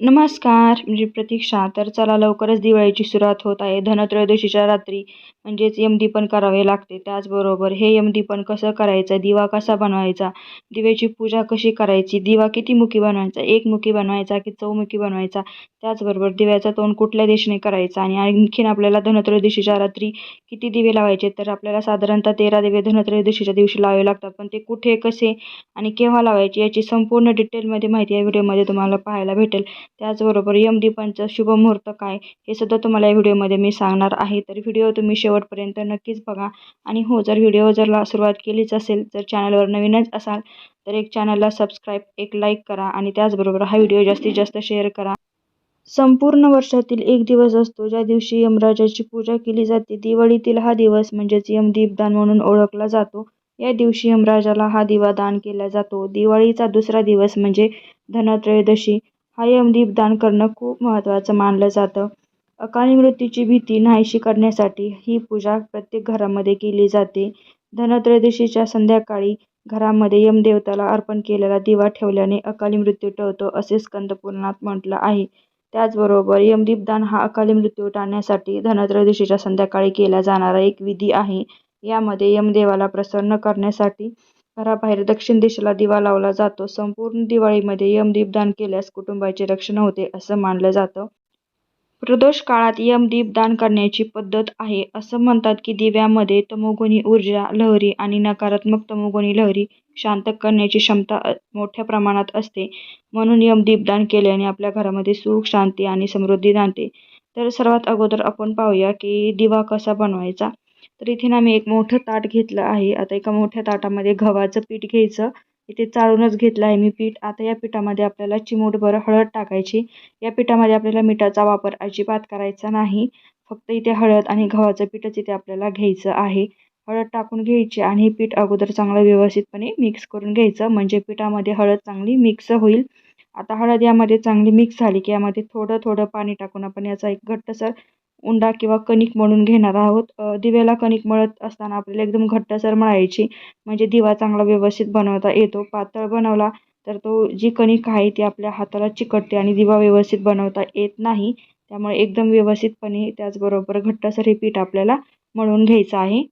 नमस्कार म्हणजे प्रतीक्षा तर चला लवकरच दिवाळीची सुरुवात होत आहे. धनत्रयोदशीच्या रात्री म्हणजेच यमदी पण करावे लागते. त्याचबरोबर हे यमदी पण कसं करायचं? दिवा कसा बनवायचा? दिव्याची पूजा कशी करायची? दिवा किती मुखी बनवायचा? एक मुखी बनवायचा की चौमुखी बनवायचा? त्याचबरोबर दिव्याचा तोंड कुठल्या दिशेने करायचा? आणि आणखीन आपल्याला धनत्रयोदशीच्या रात्री किती दिवे लावायचे? तर आपल्याला साधारणतः तेरा दिवे धनत्रयोदशीच्या दिवशी लावावे लागतात. पण ते कुठे कसे आणि केव्हा लावायचे याची संपूर्ण डिटेलमध्ये माहिती या व्हिडिओमध्ये तुम्हाला पाहायला भेटेल. त्याचबरोबर यमदीपांचं शुभ मुहूर्त काय हे सुद्धा तुम्हाला या व्हिडिओमध्ये मी सांगणार आहे. तर व्हिडिओ तुम्ही शेवटपर्यंत नक्कीच बघा. आणि हो जर व्हिडिओ जर सुरुवात केलीच असेल जर चॅनलवर नवीनच असाल तर एक चॅनलला सबस्क्राईब एक लाईक करा आणि त्याचबरोबर हा व्हिडिओ जास्तीत जास्त शेअर करा. संपूर्ण वर्षातील एक दिवस असतो ज्या दिवशी यमराजाची पूजा केली जाते दिवाळीतील हा दिवस म्हणजेच यमदीपदान म्हणून ओळखला जातो. या दिवशी यमराजाला हा दिवा दान केला जातो. दिवाळीचा दुसरा दिवस म्हणजे धनत्रयोदशी. हा यमदीप दान करणं खूप महत्त्वाचं मानलं जातं. अकाली मृत्यूची भीती नाहीशी करण्यासाठी ही पूजा प्रत्येक घरामध्ये केली जाते. धनत्रयोदशीच्या संध्याकाळी घरामध्ये यमदेवताला अर्पण केलेला दिवा ठेवल्याने अकाली मृत्यू टळतो असे स्कंदपुराणात म्हटलं आहे. त्याचबरोबर यमदीपदान हा अकाली मृत्यू टाळण्यासाठी धनत्रयोदशीच्या संध्याकाळी केला जाणारा एक विधी आहे. यामध्ये यमदेवाला प्रसन्न करण्यासाठी घराबाहेर दक्षिण दिशेला दिवा लावला जातो. संपूर्ण दिवाळीमध्ये यमदीपदान केल्यास कुटुंबाचे रक्षण होते असं मानलं जातं. प्रदोष काळात यमदीप दान करण्याची पद्धत आहे. असं म्हणतात की दिव्यामध्ये तमोगुणी ऊर्जा लहरी आणि नकारात्मक तमोगुणी लहरी शांत करण्याची क्षमता मोठ्या प्रमाणात असते. म्हणून यमदीप दान केल्याने आपल्या घरामध्ये सुख शांती आणि समृद्धी जाणते. तर सर्वात अगोदर आपण पाहूया की दिवा कसा बनवायचा? तर इथे ना मी एक मोठं ताट घेतलं आहे. आता एका मोठ्या ताटामध्ये गव्हाचं पीठ घ्यायचं. इथे चाळूनच घेतलं आहे मी पीठ. आता या पिठामध्ये आपल्याला चिमूटभर हळद टाकायची. या पिठामध्ये आपल्याला मिठाचा वापर अजिबात करायचा नाही. फक्त इथे हळद आणि गव्हाचं पीठच इथे आपल्याला घ्यायचं आहे. हळद टाकून घ्यायची आणि हे पीठ अगोदर चांगलं व्यवस्थितपणे मिक्स करून घ्यायचं. म्हणजे पिठामध्ये हळद चांगली मिक्स होईल. आता हळद यामध्ये चांगली मिक्स झाली की यामध्ये थोडं थोडं पाणी टाकून आपण याचा एक घट्टसर उंडा किंवा कणिक मळून घेणार आहोत. दिव्याला कणिक मळत असताना आपल्याला एकदम घट्टसर मळायची म्हणजे दिवा चांगला व्यवस्थित बनवता येतो. पातळ बनवला तर तो जी कणिक आहे ती आपल्या हाताला चिकटते आणि दिवा व्यवस्थित बनवता येत नाही. त्यामुळे एकदम व्यवस्थितपणे त्याचबरोबर घट्टसर हे पीठ आपल्याला मळून घ्यायचं आहे.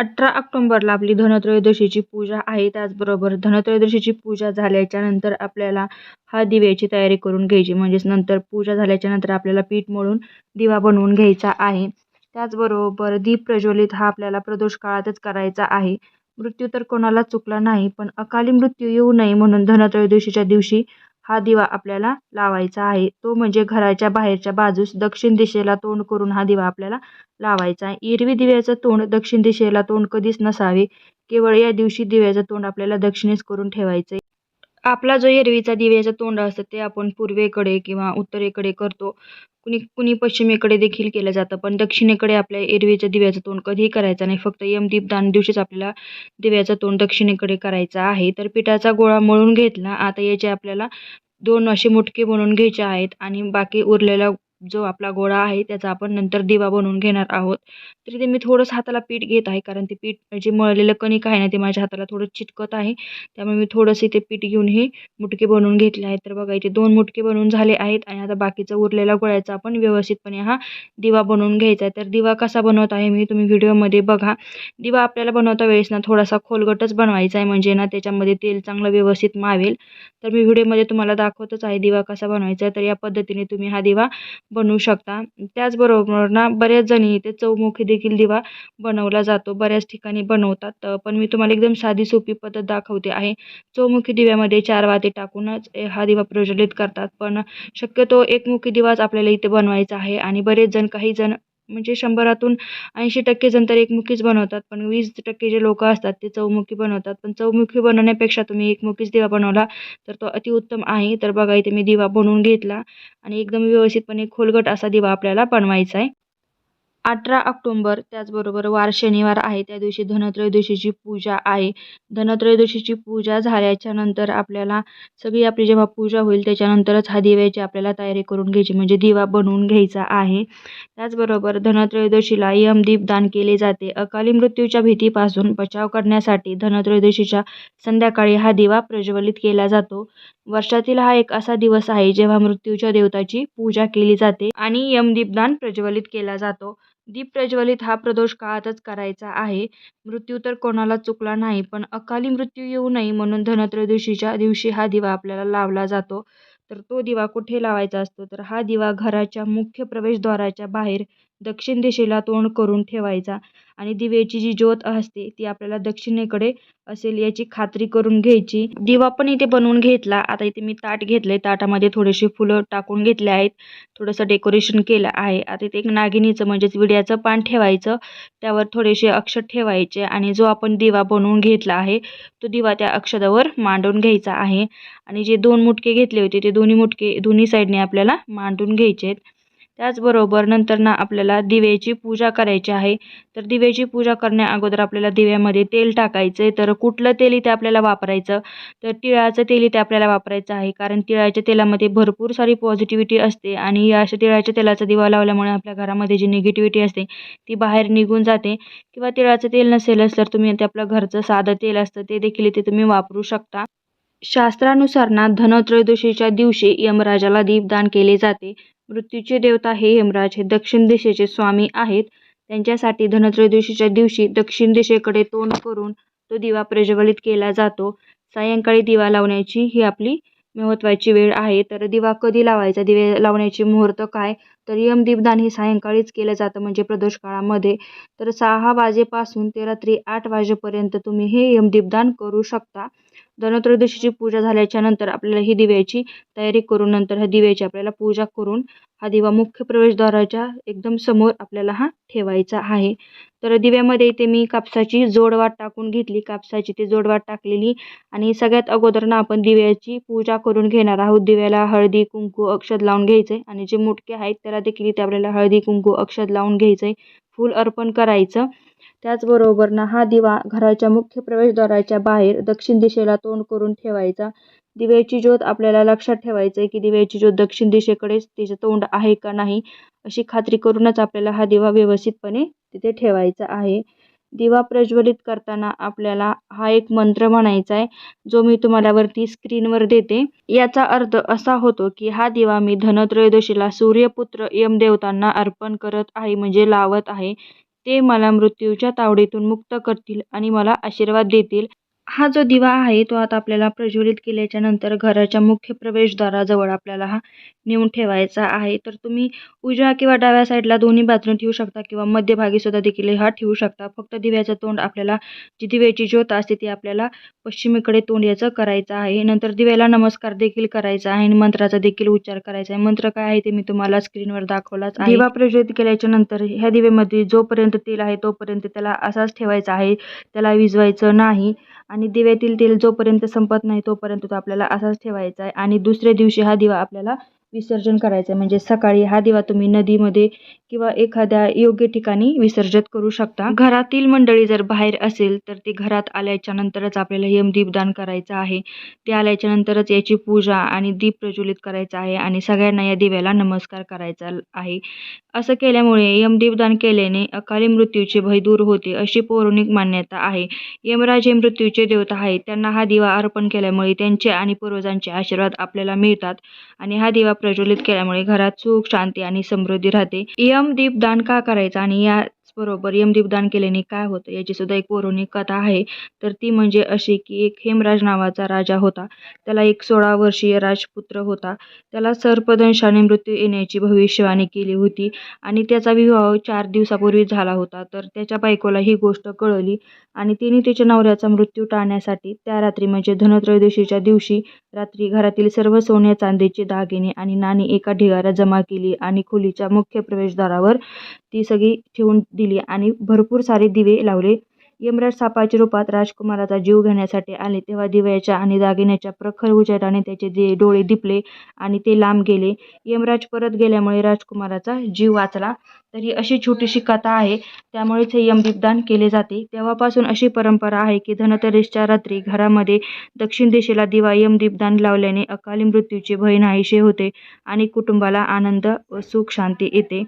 अठरा ऑक्टोंबरला आपली धनत्रयोदशीची पूजा आहे. त्याचबरोबर धनत्रयोदशीची पूजा झाल्याच्यानंतर आपल्याला हा दिव्याची तयारी करून घ्यायची. म्हणजेच नंतर पूजा झाल्याच्यानंतर आपल्याला पीठ मळून दिवा बनवून घ्यायचा आहे. त्याचबरोबर दीप प्रज्वलित हा आपल्याला प्रदोष काळातच करायचा आहे. मृत्यू तर कोणाला चुकला नाही पण अकाली मृत्यू येऊ नये म्हणून धनत्रयोदशीच्या दिवशी हा दिवा आपल्याला लावायचा आहे. तो म्हणजे घराच्या बाहेरच्या बाजूस दक्षिण दिशेला तोंड करून हा दिवा आपल्याला लावायचा आहे. एरवी दिव्याचं तोंड दक्षिण दिशेला तोंड कधीच नसावे. केवळ या दिवशी दिव्याचं तोंड आपल्याला दक्षिणेस करून ठेवायचं आहे आपला जो एरवीचा दिव्याचा तोंड असतं ते आपण पूर्वेकडे किंवा उत्तरेकडे करतो. कुणी कुणी पश्चिमेकडे देखील केलं जातं पण दक्षिणेकडे आपल्या एरवीच्या दिव्याचं तोंड कधीही करायचं नाही. फक्त यमदीपदान दिवशीच आपल्याला दिव्याचं तोंड दक्षिणेकडे करायचं आहे. तर पिठाचा गोळा मळून घेतला आता याचे आपल्याला दोन असे मुटके बनवून घ्यायचे आहेत आणि बाकी उरलेला जो आपला गोळा आहे त्याचा आपण नंतर दिवा बनवून घेणार आहोत. तर इथे मी थोडंसं हाताला पीठ घेत आहे कारण ते पीठ जे मळलेलं कणिक आहे ना ते माझ्या हाताला थोडं चिटकत आहे. त्यामुळे मी थोडंसं इथे पीठ घेऊन हे मुटके बनवून घेतले आहेत. तर बघा इथे दोन मुटके बनवून झाले आहेत आणि आता बाकीचा उरलेला गोळ्याचा आपण व्यवस्थितपणे हा दिवा बनवून घ्यायचा आहे. तर दिवा कसा बनवत आहे मी तुम्ही व्हिडिओमध्ये बघा. दिवा आपल्याला बनवता वेळेस ना थोडासा खोलगटच बनवायचा आहे. म्हणजे ना त्याच्यामध्ये तेल चांगलं व्यवस्थित मावेल. तर मी व्हिडिओमध्ये तुम्हाला दाखवतच आहे दिवा कसा बनवायचा तर या पद्धतीने तुम्ही हा दिवा बनवू शकता. त्याचबरोबर ना बऱ्याच जणी इथे चौमुखी देखील दिवा बनवला जातो. बऱ्याच ठिकाणी बनवतात. पण मी तुम्हाला एकदम साधी सोपी पद्धत दाखवते आहे. चौमुखी दिव्यामध्ये चार वाते टाकूनच हा दिवा प्रज्वलित करतात. पण शक्यतो एकमुखी दिवाच आपल्याला इथे बनवायचा आहे. आणि बरेच जण काही जण म्हणजे शंभरातून ऐंशी टक्के जण तर एकमुखीच बनवतात पण वीस टक्के जे लोक असतात ते चौमुखी बनवतात. पण चौमुखी बनवण्यापेक्षा तुम्ही एकमुखीच दिवा बनवला तर तो अतिउत्तम आहे. तर बघा इथे मी दिवा बनवून घेतला आणि एकदम व्यवस्थितपणे खोलगट असा दिवा आपल्याला बनवायचा आहे. अठरा ऑक्टोंबर त्याचबरोबर वार शनिवार आहे. त्या दिवशी धनत्रयोदशीची पूजा आहे. धनत्रयोदशीची पूजा झाल्याच्यानंतर आपल्याला सगळी आपली जेव्हा पूजा होईल त्याच्यानंतरच हा दिव्याची आपल्याला तयारी करून घ्यायची. म्हणजे दिवा बनवून घ्यायचा आहे. त्याचबरोबर धनत्रयोदशीला यमदीप दान केले जाते. अकाली मृत्यूच्या भीतीपासून बचाव करण्यासाठी धनत्रयोदशीच्या संध्याकाळी हा दिवा प्रज्वलित केला जातो. वर्षातील हा एक असा दिवस आहे जेव्हा मृत्यूच्या देवताची पूजा केली जाते आणि यमदीपदान प्रज्वलित केला जातो. दीप प्रज्वलित हा प्रदोष काळातच करायचा आहे. मृत्यू तर कोणाला चुकला नाही पण अकाली मृत्यू येऊ नये म्हणून धनत्रयोदशीच्या दिवशी हा दिवा आपल्याला लावला जातो. तर तो दिवा कुठे लावायचा असतो? तर हा दिवा घराच्या मुख्य प्रवेशद्वाराच्या बाहेर दक्षिण दिशेला तोंड करून ठेवायचा आणि दिव्याची जी ज्योत असते ती आपल्याला दक्षिणेकडे असेल याची खात्री करून घ्यायची. दिवा पण इथे बनवून घेतला. आता इथे मी ताट घेतले ताटामध्ये थोडेसे फुलं टाकून घेतले आहेत. थोडंसं डेकोरेशन केलं आहे. आता इथे एक नागिनीचं म्हणजेच विड्याचं पान ठेवायचं. त्यावर थोडेसे अक्षर ठेवायचे आणि जो आपण दिवा बनवून घेतला आहे तो दिवा त्या अक्षदावर मांडून घ्यायचा आहे. आणि जे दोन मुटके घेतले होते ते दोन्ही मुटके दोन्ही साईडने आपल्याला मांडून घ्यायचे आहेत. त्याचबरोबर नंतर ना आपल्याला दिव्याची पूजा करायची आहे. तर दिव्याची पूजा करण्या अगोदर आपल्याला दिव्यामध्ये तेल टाकायचं आहे तर कुठलं तेल इथे आपल्याला वापरायचं? तर तिळाचं तेल इथे आपल्याला वापरायचं आहे. कारण तिळाच्या तेलामध्ये भरपूर सारी पॉझिटिव्हिटी असते आणि या अशा तिळाच्या तेलाचा दिवा लावल्यामुळे आपल्या घरामध्ये जी निगेटिव्हिटी असते ती बाहेर निघून जाते. किंवा तिळाचं तेल नसेलच तर तुम्ही ते आपलं घरचं साधं तेल असतं ते देखील इथे तुम्ही वापरू शकता. शास्त्रानुसार ना धनत्रयोदशीच्या दिवशी यमराजाला दीपदान केले जाते. मृत्यूचे देवता हे यमराज हे दक्षिण दिशेचे स्वामी आहेत. त्यांच्यासाठी धनत्रयोदशीच्या दिवशी दक्षिण दिशेकडे तोंड करून तो दिवा प्रज्वलित केला जातो. सायंकाळी दिवा लावण्याची ही आपली महत्त्वाची वेळ आहे. तर दिवा कधी लावायचा? दिवे लावण्याची मुहूर्त काय? तर यमदीपदान हे सायंकाळीच केलं जातं म्हणजे प्रदोष काळामध्ये तर सहा वाजेपासून ते रात्री आठ वाजेपर्यंत तुम्ही हे यमदीपदान करू शकता. धनत्रयोदशीची पूजा झाल्याच्यानंतर आपल्याला ही दिव्याची तयारी करून नंतर ह्या दिव्याची आपल्याला पूजा करून हा दिवा मुख्य प्रवेशद्वाराच्या एकदम समोर आपल्याला हा ठेवायचा आहे. तर दिव्यामध्ये इथे मी कापसाची जोडवाट टाकून घेतली. कापसाची ती जोडवाट टाकलेली आणि सगळ्यात अगोदर ना आपण दिव्याची पूजा करून घेणार आहोत. दिव्याला हळदी कुंकू अक्षद लावून घ्यायचं आहे आणि जे मुटके आहेत त्याला देखील इथे आपल्याला हळदी कुंकू अक्षद लावून घ्यायचं. आहे फूल अर्पण करायचं. त्याचबरोबर ना हा दिवा घराच्या मुख्य प्रवेशद्वाराच्या बाहेर दक्षिण दिशेला तोंड करून ठेवायचा. दिव्याची ज्योत आपल्याला लक्षात ठेवायचं आहे की दिव्याची ज्योत दक्षिण दिशेकडेच तिचं तोंड आहे का नाही अशी खात्री करूनच आपल्याला हा दिवा व्यवस्थितपणे तिथे ठेवायचा आहे. दिवा प्रज्वलित करताना आपल्याला हा एक मंत्र म्हणायचा आहे जो मी तुम्हाला वरती स्क्रीनवर देते. याचा अर्थ असा होतो की हा दिवा मी धनत्रयोदशीला सूर्यपुत्र यमदेवतांना अर्पण करत आहे म्हणजे लावत आहे. ते मला मृत्यूच्या तावडीतून मुक्त करतील आणि मला आशीर्वाद देतील. हा जो दिवा आहे तो आता आपल्याला प्रज्वलित केल्याच्यानंतर घराच्या मुख्य प्रवेशद्वाराजवळ आपल्याला हा नेऊन ठेवायचा आहे. तर तुम्ही उजव्या किंवा डाव्या साईडला दोन्ही बाजूने ठेवू शकता किंवा मध्यभागी सुद्धा देखील हा ठेवू शकता. फक्त दिव्याचं तोंड आपल्याला जी दिव्याची ज्योत असते ती आपल्याला पश्चिमेकडे तोंड याचं करायचं आहे. नंतर दिव्याला नमस्कार देखील करायचा आहे आणि मंत्राचा देखील उच्चार करायचा आहे. मंत्र काय आहे ते मी तुम्हाला स्क्रीनवर दाखवलाच आहे. दिवा प्रज्वलित केल्याच्यानंतर ह्या दिव्यामध्ये जोपर्यंत तेल आहे तोपर्यंत त्याला असाच ठेवायचा आहे. त्याला विजवायचं नाही. आणि दिव्यातील तेल जोपर्यंत संपत नाही तोपर्यंत तो आपल्याला असाच ठेवायचा आहे. आणि दुसऱ्या दिवशी हा दिवा आपल्याला विसर्जन करायचं आहे म्हणजे सकाळी हा दिवा तुम्ही नदीमध्ये किंवा एखाद्या योग्य ठिकाणी विसर्जित करू शकता. घरातील मंडळी जर बाहेर असेल तर ते घरात आल्याच्या नंतरच आपल्याला यमदीपदान करायचं आहे. ते आल्याच्या नंतरच याची पूजा आणि दीप प्रज्वलित करायचा आहे आणि सगळ्यांना या दिव्याला नमस्कार करायचा आहे. असं केल्यामुळे यमदीपदान केल्याने अकाली मृत्यूचे भय दूर होते अशी पौराणिक मान्यता आहे. यमराज हे मृत्यूचे देवता आहेत. त्यांना हा दिवा अर्पण केल्यामुळे त्यांचे आणि पूर्वजांचे आशीर्वाद आपल्याला मिळतात आणि हा दिवा प्रज्वलित केल्यामुळे घरात सुख शांती आणि समृद्धी राहते. यम दीप दान का करायचा? आणि या बरोबर यमदीपदान केल्याने काय होतं? याची सुद्धा एक पौराणिक कथा आहे. तर ती म्हणजे अशी की एक हेमराज नावाचा राजा होता. त्याला एक सोळा वर्षीय राजपुत्र होता. त्याला सर्पदंशाने मृत्यू येण्याची भविष्यवाणी केली होती आणि त्याचा विवाह चार दिवसापूर्वी झाला होता. तर त्याच्या बायकोला ही गोष्ट कळली आणि तिने तिच्या नवऱ्याचा मृत्यू टाळण्यासाठी त्या रात्री म्हणजे धनत्रयोदशीच्या दिवशी रात्री घरातील सर्व सोन्या चांदीचे दागिने आणि नाणी एका ढिगाऱ्यात जमा केली आणि खोलीच्या मुख्य प्रवेशद्वारावर ती सगळी ठेवून दिली आणि भरपूर सारे दिवे लावले यमराज सापाच्या रूपात राजकुमाराचा जीव घेण्यासाठी आले तेव्हा दिव्याच्या आणि दागिन्याच्या प्रखर उजेडाने त्याचे दे डोळे दिपले आणि ते लांब गेले. यमराज परत गेल्यामुळे राजकुमाराचा जीव वाचला. तर ही अशी छोटीशी कथा आहे. त्यामुळेच हे यमदीपदान केले जाते. तेव्हापासून अशी परंपरा आहे की धनतेरसच्या रात्री घरामध्ये दक्षिण दिशेला दिवा यमदीपदान लावल्याने अकाली मृत्यूचे भय नाहीसे होते आणि कुटुंबाला आनंद व सुख शांती येते.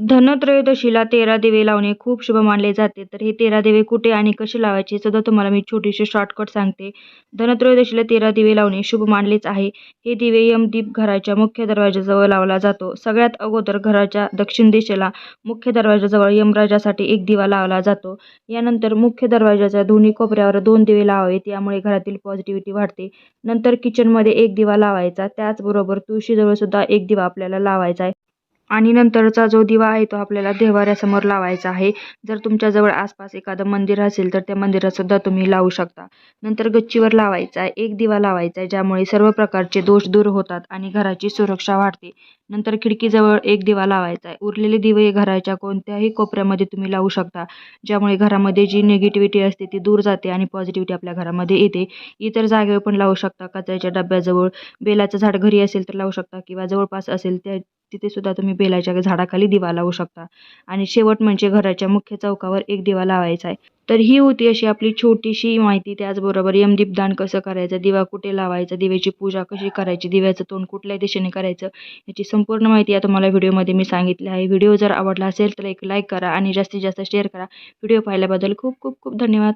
धनत्रयोदशीला तेरा दिवे लावणे खूप शुभ मानले जाते. तर हे तेरा दिवे कुठे आणि कसे लावायचे सध्या तुम्हाला मी छोटीशी शॉर्टकट सांगते. धनत्रयोदशीला तेरा दिवे लावणे शुभ मानलेच आहे. हे दिवे यमदीप घराच्या मुख्य दरवाजाजवळ लावला जातो. सगळ्यात अगोदर घराच्या दक्षिण दिशेला मुख्य दरवाजाजवळ यमराजासाठी एक दिवा लावला जातो. यानंतर मुख्य दरवाजाच्या दोन्ही कोपऱ्यावर दोन दिवे लावावेत यामुळे घरातील पॉझिटिव्हिटी वाढते. नंतर किचनमध्ये एक दिवा लावायचा. त्याचबरोबर तुळशीजवळ सुद्धा एक दिवा आपल्याला लावायचा आहे. आणि नंतरचा जो दिवा आहे तो आपल्याला देवाऱ्यासमोर लावायचा आहे. जर तुमच्याजवळ आसपास एखादं मंदिर असेल तर त्या मंदिरातसुद्धा तुम्ही लावू शकता. नंतर गच्चीवर लावायचा आहे. एक दिवा लावायचा आहे ज्यामुळे सर्व प्रकारचे दोष दूर होतात आणि घराची सुरक्षा वाढते. नंतर खिडकीजवळ एक दिवा लावायचा आहे. उरलेले दिवे घराच्या कोणत्याही कोपऱ्यामध्ये तुम्ही लावू शकता. ज्यामुळे घरामध्ये जी निगेटिव्हिटी असते ती दूर जाते आणि पॉझिटिव्हिटी आपल्या घरामध्ये येते. इतर जागेवर पण लावू शकता. कचऱ्याच्या डब्याजवळ, बेलाचं झाड घरी असेल तर लावू शकता किंवा जवळपास असेल त्या तिथे सुद्धा तुम्ही बेलाच्या झाडाखाली दिवा लावू शकता. आणि शेवट म्हणजे घराच्या मुख्य चौकावर एक दिवा लावायचा आहे. तर ही होती अशी आपली छोटीशी माहिती. त्याचबरोबर यमदीपदान कसं करायचं, दिवा कुठे लावायचा, दिव्याची पूजा कशी करायची, दिव्याचं तोंड कुठल्या दिशेने करायचं याची संपूर्ण माहिती या तुम्हाला व्हिडिओमध्ये मी सांगितली आहे. व्हिडिओ जर आवडला असेल तर एक लाईक करा आणि जास्तीत जास्त शेअर करा. व्हिडिओ पाहिल्याबद्दल खूप खूप खूप धन्यवाद.